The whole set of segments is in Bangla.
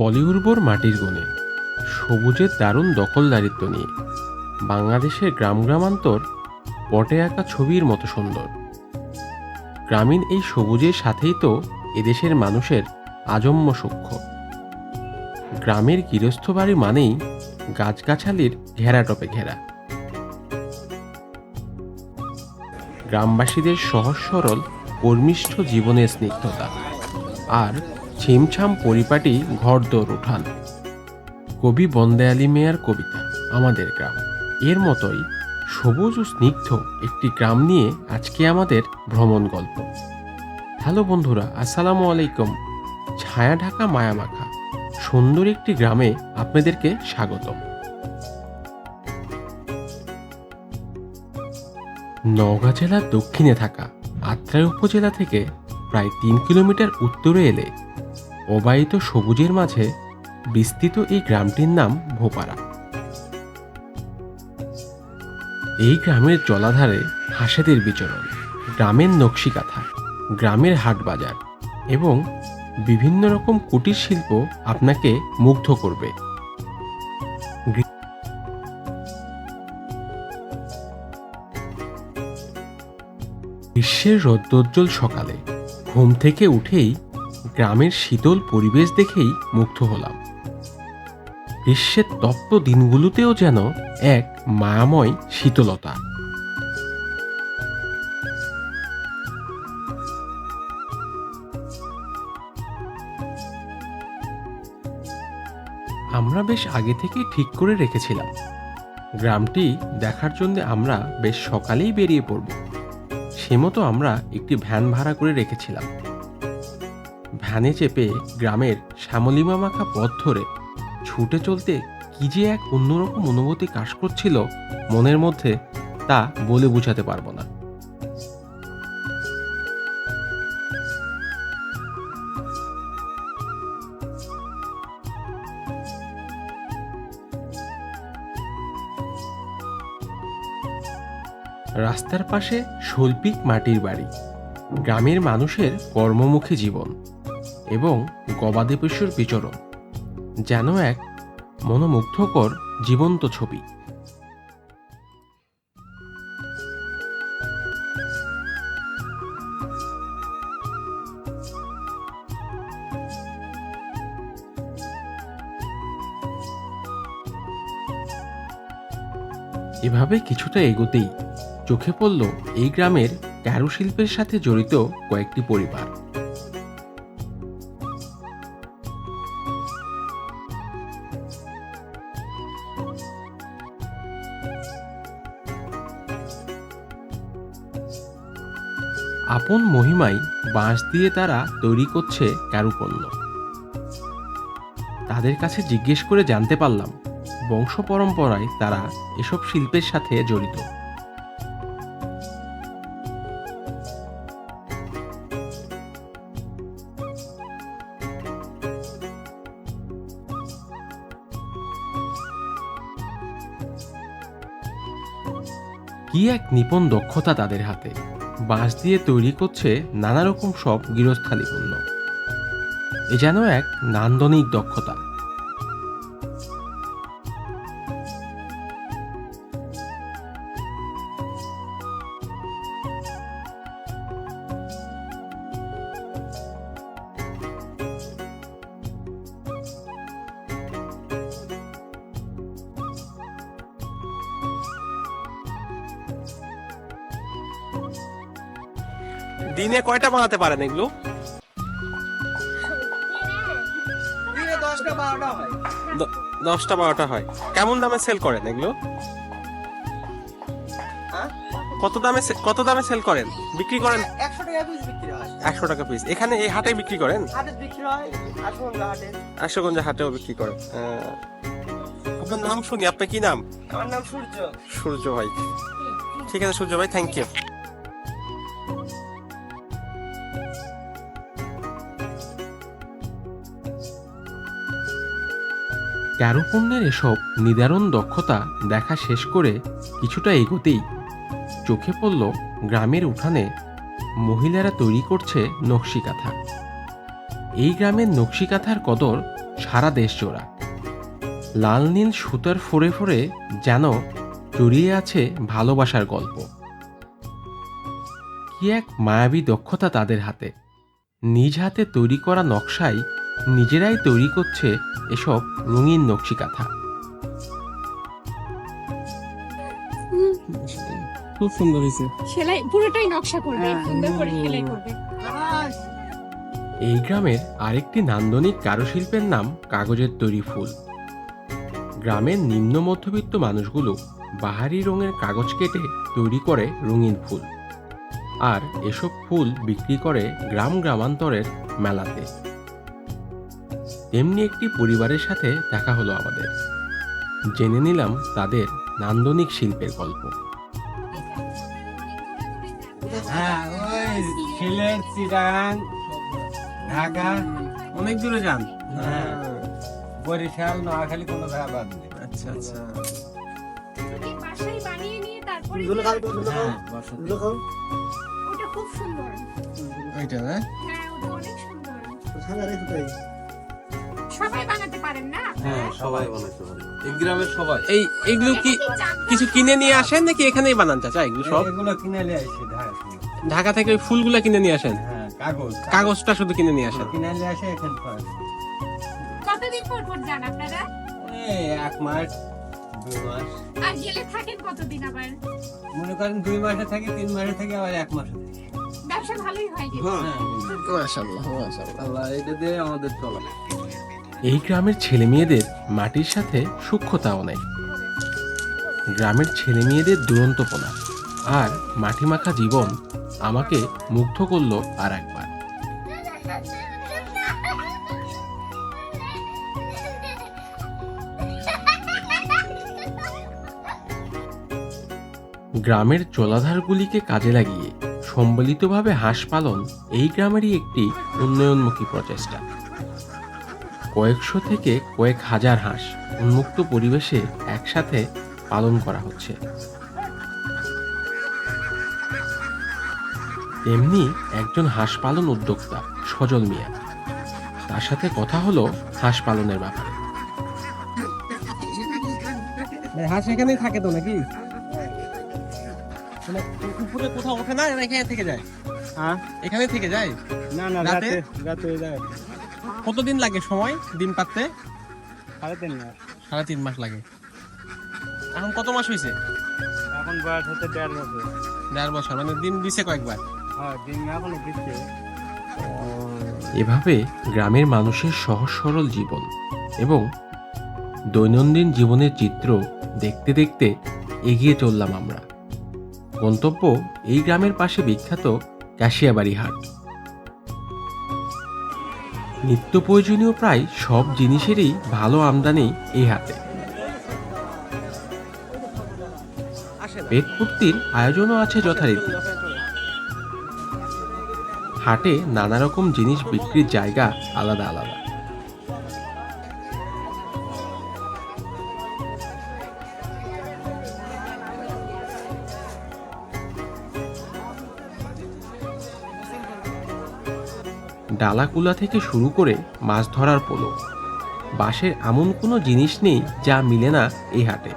পলিউর্বর মাটির গুণে। সবুজের দারুণ দখলদারিত্ব নিয়ে। বাংলাদেশের গ্রাম গ্রামান্তর পটে আঁকা ছবির মতো সুন্দর। গ্রামীণ এই সবুজের সাথেই তো এদেশের মানুষের আজন্ম সূক্ষ্ম। গ্রামের গৃহস্থ বাড়ি মানেই গাছগাছালির ঘেরাটপে ঘেরা। গ্রামবাসীদের সহজ সরল, কর্মিষ্ঠ জীবনের স্নিগ্ধতা। আর ছিমছাম পরিপাটি ঘরদোর উঠান। কবি বন্দেয়ালি মেয়ার কবিতা, আমাদের গ্রাম। এর মতোই সবুজ ও স্নিগ্ধ একটি গ্রাম নিয়ে আজকে আমাদের ভ্রমণ গল্প। হ্যালো বন্ধুরা, আসসালামু আলাইকুম। ছায়া ঢাকা, মায়ামাখা, সুন্দর একটি গ্রামে আপনাদেরকে স্বাগতম। নওগাঁ জেলার দক্ষিণে থাকা আত্রাই উপজেলা থেকে প্রায় তিন কিলোমিটার উত্তরে এলে অবায়িত সবুজের মাঝে বিস্তৃত এই গ্রামটির নাম ভোপারা এই গ্রামের জলাধারে হাঁসেদের বিচরণ, গ্রামের নকশিকাথা, গ্রামের হাট বাজার এবং বিভিন্ন রকম কুটির শিল্প আপনাকে মুগ্ধ করবে। গ্রীষ্মের রৌদ্রোজ্জ্বল সকালে ঘুম থেকে উঠেই গ্রামের শীতল পরিবেশ দেখেই মুগ্ধ হলাম। গ্রীষ্মের তপ্ত দিনগুলোতেও যেন এক মায়াময় শীতলতা। আমরা বেশ আগে থেকেই ঠিক করে রেখেছিলাম। গ্রামটি দেখার জন্য আমরা বেশ সকালেই বেরিয়ে পড়ব। সে মতো আমরা একটি ভ্যান ভাড়া করে রেখেছিলাম। ভ্যানে চেপে গ্রামের শ্যামলিমা মাখা পথ ধরে ছুটে চলতে কি যে এক অন্যরকম অনুভূতি কাজ করছিল মনের মধ্যে তা বলে বোঝাতে পারব না। রাস্তার পাশে শৈল্পিক মাটির বাড়ি, গ্রামের মানুষের কর্মমুখী জীবন। এবং গবাদি পশুর বিচরণ, যেন এক মনোমুগ্ধকর জীবন্ত ছবি। এভাবে কিছুটা এগোতেই চোখে পড়ল এই গ্রামের কারুশিল্পের সাথে জড়িত কয়েকটি পরিবার। আপন মহিমায় বাঁশ দিয়ে তারা তৈরি করছে কারুপণ্য। তাদের কাছে জিজ্ঞেস করে জানতে পারলাম, বংশ পরম্পরায় তারা এসব শিল্পের সাথে জড়িত। কি এক নিপুণ দক্ষতা তাদের হাতে? বাঁশ দিয়ে তৈরি করছে নানা রকম সব গৃহস্থালী পণ্য এ যেন এক নান্দনিক দক্ষতা। দিনে কয়টা বানাতে পারেন এগুলো? দিনে দশটা বারোটা হয়। দশটা বারোটা হয়। কেমন দামে সেল করেন এগুলো? হ্যাঁ? কত দামে কত দামে সেল করেন? বিক্রি করেন? একশো টাকা পিস বিক্রি হয়। একশো টাকা পিস এখানে এই হাটে বিক্রি করেন? হাটে বিক্রি হয় হাটে। আশুগঞ্জ হাটেও বিক্রি করেন। আপনার নাম শুনি আপনার কি নাম? আমার নাম সূর্য। সূর্য ভাই। ঠিক আছে সূর্য ভাই থ্যাংক ইউ কারুপণ্যের এসব নিদারুণ দক্ষতা দেখা শেষ করে কিছুটা এগোতেই চোখে পড়ল গ্রামের উঠানে মহিলারা তৈরি করছে নকশিকাঁথা। এই গ্রামের নকশিকাঁথার কদর সারা দেশ জোড়া লাল নীল সুতার ফোরে ফোরে যেন জড়িয়ে আছে ভালোবাসার গল্প। কি এক মায়াবী দক্ষতা তাদের হাতে। নিজ হাতে তৈরি করা নকশায় নিজেরাই তৈরি করছে এসব রঙিন নকশিকাথা খুব সুন্দর হয়েছে। সেলাই পুরোটাই নকশা করবে হ্যাঁ। সুন্দর করে সেলাই করবে। এই গ্রামের আরেকটি নান্দনিক কারুশিল্পের নাম কাগজের তৈরি ফুল। গ্রামের নিম্ন মধ্যবিত্ত মানুষগুলো বাহারি রঙের কাগজ কেটে তৈরি করে রঙিন ফুল। আর এসব ফুল বিক্রি করে গ্রাম গ্রামান্তরের মেলাতে। তেমনি একটি পরিবারের সাথে দেখা হলো আমাদের। জেনে নিলাম তাদের নান্দনিক শিল্পের গল্প। হ্যাঁ ওই সিলেট ঢাকা অনেক দূরে যান। হ্যাঁ বরিশাল নোয়াখালী কোনো জায়গা বাদ নেই। আচ্ছা আচ্ছা। হ্যাঁ ওইটা না? সবাই বানাতে পারেন না হ্যাঁ সবাই বানাইতে পারে এই গ্রামের সবাই। এই এগুলো কি কিছু কিনে নিয়ে আসেন নাকি এখানেই বানান চাচা এগুলো সব? এগুলো কিনে নিয়ে আসি ঢাকা থেকে। ঢাকা থেকে ওই ফুলগুলো কিনে নিয়ে আসেন? হ্যাঁ কাগজ। কাগজটা শুধু কিনে নিয়ে আসেন। কিনে নিয়ে আসে এখান থেকে কতদিন পর পর যান আপনারা? এই এক মাস দুই মাস। আর গেলে থাকেন কতদিন আবার? মনে করেন দুই মাসে থাকি তিন মাসে থাকি আবার এক মাসে ব্যবসা ভালোই হয় হ্যাঁ। মাশাআল্লাহ মাশাআল্লাহ। আল্লাহ এটা দিয়ে আমাদের চলা। এই গ্রামের ছেলে মেয়েদের মাটির সাথে সূক্ষ্মতা অনেক গ্রামের ছেলে মেয়েদের দুরন্তপনা আর মাটি মাখা জীবন আমাকে মুগ্ধ করল আর একবার। গ্রামের জলাধারগুলিকে কাজে লাগিয়ে সম্বলিতভাবে হাঁস পালন এই গ্রামেরই একটি উন্নয়নমুখী প্রচেষ্টা। কয়েকশো থেকে কয়েক হাজার হাঁস উন্মুক্ত পরিবেশে একসাথে পালন করা হচ্ছে। তেমনি একজন হাঁস পালন উদ্যোক্তা সজল মিয়া। তার সাথে কথা হলো হাঁস পালনের ব্যাপারে। হাঁস এখানেই থাকে তো নাকি? মানে উপরে কোথাও ওঠে না এখানে থেকে যায়? হ্যাঁ। এখানে থেকে যায়? না না রাতে? রাতে রাতে যায়। কতদিন লাগে সময় ডিম পাততে সাড়ে তিন মাস। সাড়ে তিন মাস লাগে। এখন কত মাস হয়েছে এখন বয়স হচ্ছে দেড় বছর। দেড় বছর মানে দিন দিছে কয়েকবার? হ্যাঁ দিন এখনও দিচ্ছে। এভাবে গ্রামের মানুষের সহজ সরল জীবন এবং দৈনন্দিন জীবনের চিত্র দেখতে দেখতে এগিয়ে চললাম আমরা। গন্তব্য এই গ্রামের পাশে বিখ্যাত কাশিয়াবাড়ি হাট। নিত্য প্রয়োজনীয় প্রায় সব জিনিসেরই ভালো আমদানি এই হাতে। পেট পূর্তির আয়োজনও আছে যথারীতি। হাটে নানা রকম জিনিস বিক্রির জায়গা আলাদা আলাদা। ডালাকুলা থেকে শুরু করে মাছ ধরার পোলো। বাঁশের এমন কোনো জিনিস নেই যা মিলে না এই হাটে।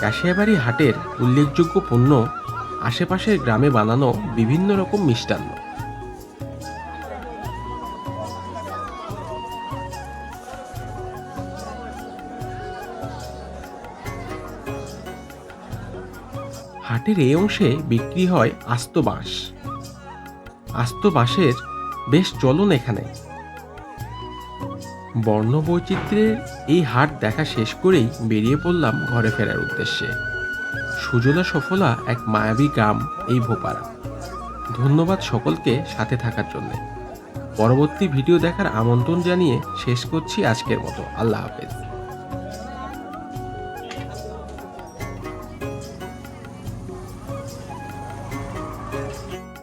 কাশিয়াবাড়ি হাটের উল্লেখযোগ্য পণ্য আশেপাশের গ্রামে বানানো বিভিন্ন রকম মিষ্টান্ন। হাটের এই অংশে বিক্রি হয় আস্ত বাঁশ। আস্ত বাঁশের বেশ চলন এখানে। বর্ণবৈচিত্র্যের এই হাট দেখা শেষ করেই বেরিয়ে পড়লাম ঘরে ফেরার উদ্দেশ্যে। সুজলা সফলা এক মায়াবী গ্রাম এই ভোপারা ধন্যবাদ সকলকে সাথে থাকার জন্য। পরবর্তী ভিডিও দেখার আমন্ত্রণ জানিয়ে শেষ করছি আজকের মতো। আল্লাহ হাফেজ।